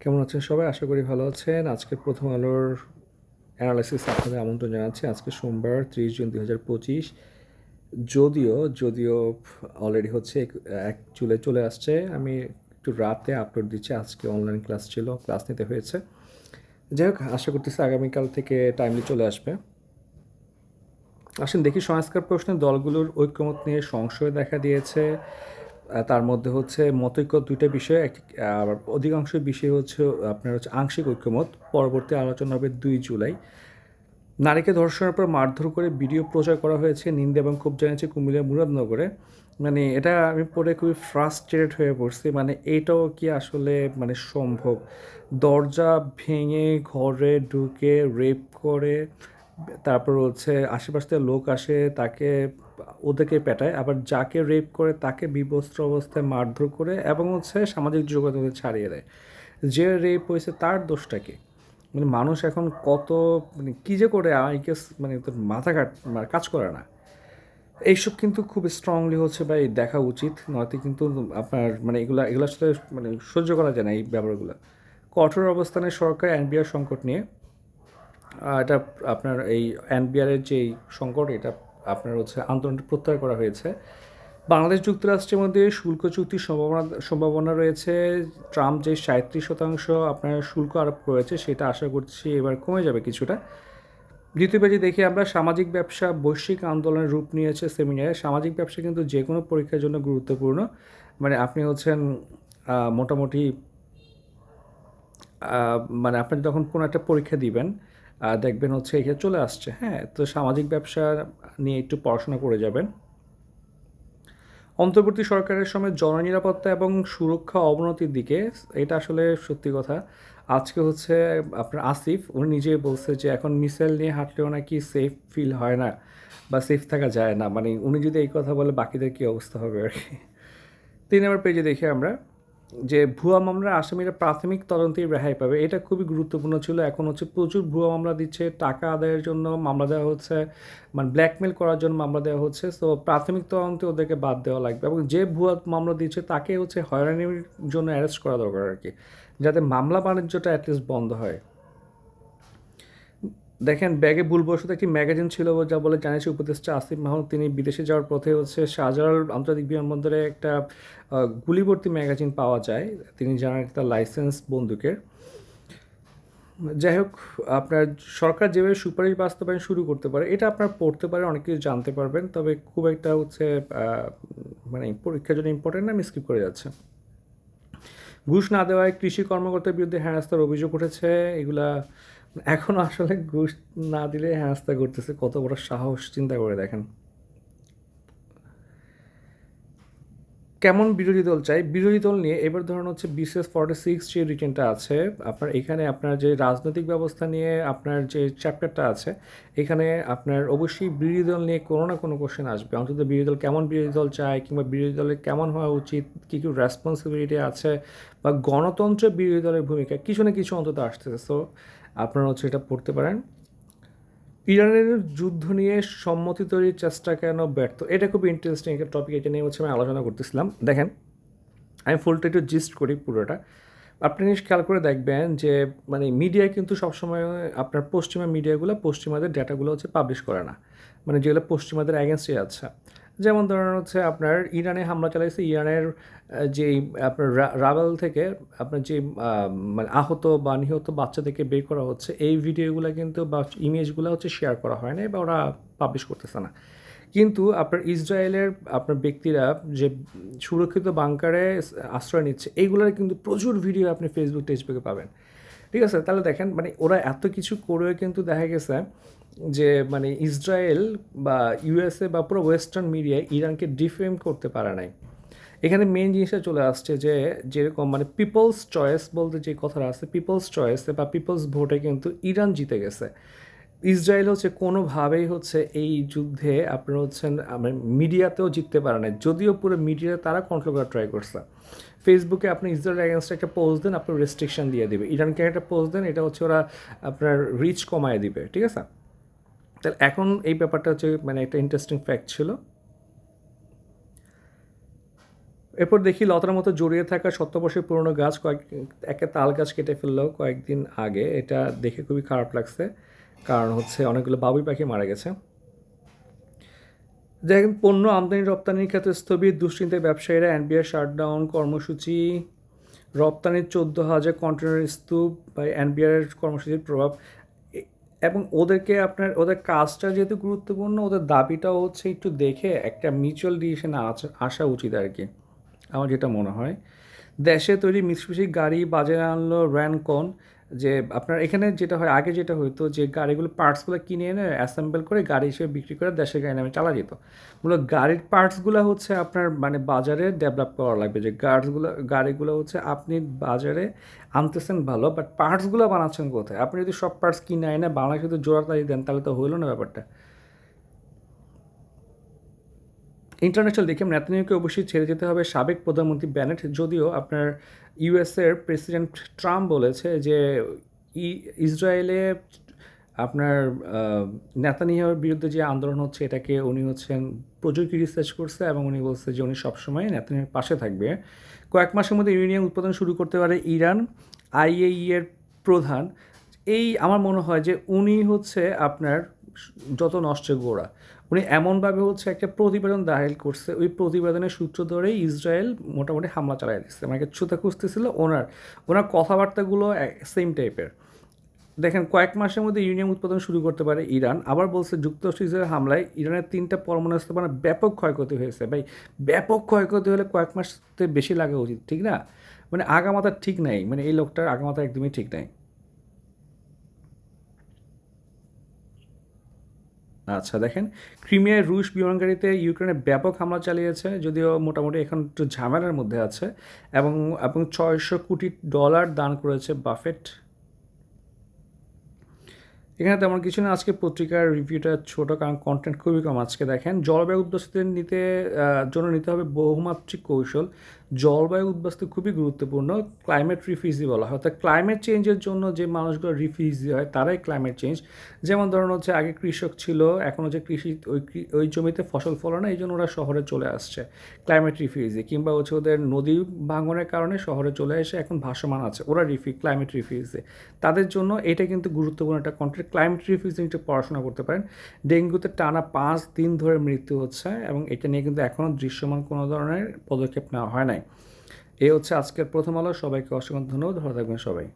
কেমন আছেন সবাই? আশা করি ভালো আছেন। আজকে প্রথম আলোর অ্যানালাইসিস আপনাদের আমন্ত্রণ জানাচ্ছি। আজকে সোমবার, ত্রিশ জুন দুই হাজার পঁচিশ। যদিও যদিও অলরেডি হচ্ছে এক- জুলাই চলে আসছে। আমি একটু রাতে আপলোড দিচ্ছি। আজকে অনলাইন ক্লাস ছিল ক্লাস নিতে হয়েছে। যাই হোক, আশা করতেছি আগামীকাল থেকে টাইমলি চলে আসবে। আসেন দেখি সংস্কার প্রশ্নে দলগুলোর ঐক্যমত নিয়ে সংশয় দেখা দিয়েছে। তার মধ্যে হচ্ছে মতৈক্য দুইটা বিষয়, এক অধিকাংশ বিষয় হচ্ছে, আপনার হচ্ছে আংশিক ঐক্যমত। পরবর্তী আলোচনা হবে দুই জুলাই। নারীকে ধর্ষণের পর মারধর করে ভিডিও প্রচার করা হয়েছে নিন্দা এবং খুব জানিয়েছে কুমিল্লা মুরাদনগরে। মানে এটা আমি পড়ে খুবই ফ্রাস্ট্রেটেড হয়ে পড়ছি। মানে এটাও কি আসলে মানে সম্ভব? দরজা ভেঙে ঘরে ঢুকে রেপ করে তারপর হচ্ছে আশেপাশ লোক আসে, তাকে, ওদেরকে পেটায়, আবার যাকে রেপ করে তাকে বিবস্ত্র অবস্থায় মারধর করে এবং হচ্ছে সামাজিক যোগাযোগে ছাড়িয়ে দেয়। যে রেপ হয়েছে তার দোষটা কি? মানে মানুষ এখন কত মানে কী যে করে আই গেস মানে তোর মাথা কাট মানে কাজ করে না। এইসব কিন্তু খুব স্ট্রংলি হচ্ছে ভাই দেখা উচিত, নয়তো কিন্তু আপনার মানে এগুলা, এগুলোর সাথে মানে সহ্য করা যায় না এই ব্যাপারগুলো। কঠোর অবস্থানে সরকার এনবিআর সংকট নিয়ে এটা আপনার এই এনবিআরের যে সংকট, এটা আপনার হচ্ছে আন্দোলনটি প্রত্যাহার করা হয়েছে। বাংলাদেশ যুক্তরাষ্ট্রের মধ্যে শুল্ক চুক্তির সম্ভাবনা সম্ভাবনা রয়েছে। ট্রাম্প যে সাঁত্রিশ শতাংশ আপনার শুল্ক আরোপ করেছে, সেটা আশা করছি এবার কমে যাবে কিছুটা। দ্বিতীয় পেজে দেখি আমরা সামাজিক ব্যবসা, বৈশ্বিক আন্দোলনের রূপ নিয়েছে সেমিনারে। সামাজিক ব্যবসা কিন্তু যে কোনো পরীক্ষার জন্য গুরুত্বপূর্ণ। মানে আপনি হচ্ছেন মোটামুটি মানে আপনি যখন কোনো একটা পরীক্ষা দিবেন দেখবেন হচ্ছে এখানে চলে আসছে। হ্যাঁ তো সামাজিক ব্যবসা নিয়ে একটু পড়াশোনা করে যাবেন। অন্তর্বর্তী সরকারের সময় জননিরাপত্তা এবং সুরক্ষা অবনতির দিকে, এটা আসলে সত্যি কথা। আজকে হচ্ছে আপনার আসিফ, উনি নিজেই বলছে যে, এখন মিসাইল নিয়ে হাঁটলেও নাকি সেফ ফিল হয় না বা সেফ থাকা যায় না। মানে উনি যদি এই কথা বলে, বাকিদের কী অবস্থা হবে আর কি? তিন নম্বর পেজে দেখি আমরা। যে ভুয়া মামলার আসামিরা প্রাথমিক তদন্তেই রেহাই পাবে, এটা খুবই গুরুত্বপূর্ণ ছিল। এখন হচ্ছে প্রচুর ভুয়া মামলা দিচ্ছে, টাকা আদায়ের জন্য মামলা দেওয়া হচ্ছে মানে ব্ল্যাকমেল করার জন্য মামলা দেওয়া হচ্ছে। তো প্রাথমিক তদন্তে ওদেরকে বাদ দেওয়া লাগবে এবং যে ভুয়া মামলা দিচ্ছে তাকে হচ্ছে হয়রানির জন্য অ্যারেস্ট করা দরকার আর কি, যাতে মামলা বাণিজ্যটা অ্যাটলিস্ট বন্ধ হয়। দেখেন, ব্যাগে ভুলবশত একটি ম্যাগাজিন ছিল যা বলে জানিয়েছে উপদেষ্টা আসিফ মাহমুদ। তিনি বিদেশে যাওয়ার পথে হচ্ছে শাহজালাল আন্তর্জাতিক বিমানবন্দরে একটা গুলিবর্তী ম্যাগাজিন পাওয়া যায়। তিনি জানান একটা লাইসেন্স বন্দুকের। যাই হোক, আপনার সরকার যেভাবে সুপারিশ বাস্তবায়ন শুরু করতে পারে, এটা আপনার পড়তে পারে, অনেক কিছু জানতে পারবেন। তবে খুব একটা হচ্ছে মানে পরীক্ষার জন্য ইম্পর্টেন্ট না, আমি স্কিপ করে যাচ্ছে। ঘুষ না দেওয়ায় কৃষি কর্মকর্তার বিরুদ্ধে হেনস্থার অভিযোগ উঠেছে। এগুলা এখন আসলে ঘুষ না দিলে হেনস্থা করতেছে, কত বড় সাহস চিন্তা করে দেখেন। কেমন বিরোধী দল চাই? বিরোধী দল নিয়ে এবার ধরুন হচ্ছে বিসিএস ফর্টি সিক্স যে রিটেনটা আছে, আপনার এখানে আপনার যে রাজনৈতিক ব্যবস্থা নিয়ে আপনার যে চ্যাপ্টারটা আছে, এখানে আপনার অবশ্যই বিরোধী দল নিয়ে কোনো না কোনো কোশ্চেন আসবে। অন্তত বিরোধী দল কেমন বিরোধী দল চায় কিংবা বিরোধী দলের কেমন হওয়া উচিত, কী কী রেসপন্সিবিলিটি আছে বা গণতন্ত্র বিরোধী দলের ভূমিকা, কিছু না কিছু অন্তত আসতেছে। সো আপনারা হচ্ছে এটা পড়তে পারেন। ইরানের যুদ্ধ নিয়ে সম্মতি তৈরির চেষ্টা কেন ব্যর্থ? এটা খুব ইন্টারেস্টিং একটা টপিক এটা নিয়ে হচ্ছে আমি আলোচনা করতেছিলাম। দেখেন, আমি ফুলটা একটু জিস্ট করি পুরোটা। আপনি জিনিস খেয়াল করে দেখবেন যে মানে মিডিয়া কিন্তু সবসময়, আপনার পশ্চিমা মিডিয়াগুলো পশ্চিমাদের ডেটাগুলো হচ্ছে পাবলিশ করে না। মানে যেগুলো পশ্চিমাদের অ্যাগেনস্টে আছে। যেমন ধরেন হচ্ছে আপনার ইরানে হামলা চালাইছে, ইরানের যেই আপনার রাবেল থেকে আপনার যে মানে আহত বা নিহত বাচ্চাদেরকে বের করা হচ্ছে, এই ভিডিওগুলো কিন্তু বা ইমেজগুলো হচ্ছে শেয়ার করা হয় না বা ওরা পাবলিশ করতেছে না। কিন্তু আপনার ইসরায়েলের আপনার ব্যক্তিরা যে সুরক্ষিত বাংকারে আশ্রয় নিচ্ছে এইগুলোর কিন্তু প্রচুর ভিডিও আপনি ফেসবুক টেসবুকে পাবেন। ঠিক আছে, তাহলে দেখেন মানে ওরা এত কিছু করেও কিন্তু দেখা গেছে যে মানে ইসরায়েল বা ইউএসএ বা পুরো ওয়েস্টার্ন মিডিয়ায় ইরানকে ডিফেম করতে পারে নাই। এখানে মেন জিনিসটা চলে আসছে যে, যেরকম মানে পিপলস চয়েস বলতে যে কথাটা আছে পিপলস চয়েসে বা পিপলস ভোটে কিন্তু ইরান জিতে গেছে। ইসরায়েল হচ্ছে কোনোভাবেই হচ্ছে এই যুদ্ধে আপনার হচ্ছেন আমার মিডিয়াতেও জিততে পারে না যদিও পুরো মিডিয়া তারা কন্ট্রোল করার ট্রাই করছে। ফেসবুকে আপনি ইসরায়েল অ্যাগেনস্টে একটা পোস্ট দেন, আপনার রেস্ট্রিকশন দিয়ে দিবে। ইরানকে একটা পোস্ট দেন, এটা হচ্ছে ওরা আপনার রিচ কমায় দিবে, ঠিক আছে? তাহলে এখন এই ব্যাপারটা হচ্ছে মানে একটা ইন্টারেস্টিং ফ্যাক্ট ছিল। এরপর দেখি লতার মতো জড়িয়ে থাকা সত্যবর্ষের পুরনো গাছ, কয়েক একটা তাল গাছ কেটে ফেলল কয়েকদিন আগে। এটা দেখে খুবই খারাপ লাগছে। কারণ হচ্ছে অনেকগুলো বাবুই পাখি মারা গেছে। দেখেন, পণ্য আমদানি রপ্তানির ক্ষেত্রে স্থবির দুশ্চিন্তায় ব্যবসায়ীরা এনবিআর শাটডাউন কর্মসূচি, রপ্তানির চোদ্দ হাজার কন্টেনার স্তূপ বা এনবিআর কর্মসূচির প্রভাব এবং ওদেরকে আপনার, ওদের কাজটা যেহেতু গুরুত্বপূর্ণ, ওদের দাবিটাও হচ্ছে একটু দেখে একটা মিউচুয়াল ডিসিশনে আসা উচিত আর কি, আমার যেটা মনে হয়। দেশে তৈরি মিশ্রমিশি গাড়ি বাজারে আনলো র্যানকন যে আপনার এখানে যেটা হয়, আগে যেটা হতো যে গাড়িগুলো পার্টসগুলো কিনে এনে অ্যাসেম্বল করে গাড়ি হিসেবে বিক্রি করে দেশের গাড়ি নামে চালা যেত। মূলত গাড়ির পার্টসগুলো হচ্ছে আপনার মানে বাজারে ডেভেলপ করা লাগবে। যে গাড়িগুলো গাড়িগুলো হচ্ছে আপনি বাজারে আনতেছেন ভালো বাট পার্টসগুলো বানাচ্ছেন কোথায়? আপনি যদি সব পার্টস কিনে এনে বাংলাদেশে যদি জোড়া দেন, তাহলে তো হইল না ব্যাপারটা। ইন্টারন্যাশনাল দেখে নেতানিয়াহুকে অবশ্যই ছেড়ে যেতে হবে সাবেক প্রধানমন্ত্রী ব্যানেট। যদিও আপনার ইউএসের প্রেসিডেন্ট ট্রাম্প বলেছে যে ইসরায়েলে আপনার আহ, নেতানিয়াহুর বিরুদ্ধে যে আন্দোলন হচ্ছে এটাকে উনি হচ্ছেন প্রযুক্তি রিসার্চ করছে এবং উনি বলছে যে উনি সবসময় নেতানিয়াহুর পাশে থাকবে। কয়েক মাসের মধ্যে ইউরেনিয়াম উৎপাদন শুরু করতে পারে ইরান আইএই এর প্রধান। এই আমার মনে হয় যে উনি হচ্ছে আপনার যত নষ্টের গোড়া। উনি এমনভাবে হচ্ছে একটা প্রতিবেদন দাখিল করছে, ওই প্রতিবেদনের সূত্র ধরেই ইসরায়েল মোটামুটি হামলা চালাই দিচ্ছে। মানে ছুতা খুঁজতেছিল ওনার। ওনার কথাবার্তাগুলো সেম টাইপের দেখেন, কয়েক মাসের মধ্যে ইউরেনিয়াম উৎপাদন শুরু করতে পারে ইরান। আবার বলছে যুক্তরাষ্ট্র ইসরায়েলের হামলায় ইরানের তিনটা পরমাণু স্থাপনার ব্যাপক ক্ষয়ক্ষতি হয়েছে। ভাই, ব্যাপক ক্ষয়ক্ষতি হলে কয়েক মাসতে বেশি লাগা উচিত, ঠিক না? মানে আগামাতা ঠিক নাই। মানে এই লোকটার আগামাতা একদমই ঠিক নাই। আচ্ছা দেখেন, ক্রিমিয়ায় রুশ বিমানগাড়িতে ইউক্রেনে ব্যাপক হামলা চালিয়েছে, যদিও মোটামুটি এখন একটু ঝামেলার মধ্যে আছে, এবং এবং ছয়শো কোটি ডলার দান করেছে বাফেট। এখানে তেমন কিছু না, আজকে পত্রিকার রিভিউটা ছোটো, কারণ কন্টেন্ট খুবই কম আজকে, দেখেন, জলবায়ু উদ্বাস্তুদের নিতে জন্য নিতে হবে বহুমাত্রিক কৌশল। জলবায়ু উদ্বাস্তু খুবই গুরুত্বপূর্ণ ক্লাইমেট রিফিউজি বলা হয়। অর্থাৎ ক্লাইমেট চেঞ্জের জন্য যে মানুষগুলো রিফিউজি হয়, তারাই ক্লাইমেট চেঞ্জ যেমন ধরুন হচ্ছে আগে কৃষক ছিল, এখন হচ্ছে কৃষি, ওই ওই জমিতে ফসল ফলে না, এই জন্য ওরা শহরে চলে আসছে ক্লাইমেট রিফিউজি কিংবা হচ্ছে ওদের নদী ভাঙনের কারণে শহরে চলে এসে এখন ভাসমান আছে, ওরা রিফি ক্লাইমেট রিফিউজি তাদের জন্য এটা কিন্তু গুরুত্বপূর্ণ একটা কন্টেন্ট ক্লাইমেট রিফিউজি একটু পড়াশোনা করতে পারেন। ডেঙ্গুতে টানা পাঁচ দিন ধরে মৃত্যু হচ্ছে এবং এটা নিয়ে কিন্তু এখনও দৃশ্যমান কোনো ধরনের পদক্ষেপ নেওয়া হয় নাই। এই হচ্ছে আজকের প্রথম আলো। সবাইকে অসংখ্য ধন্যবাদ। ভালো থাকবেন সবাই।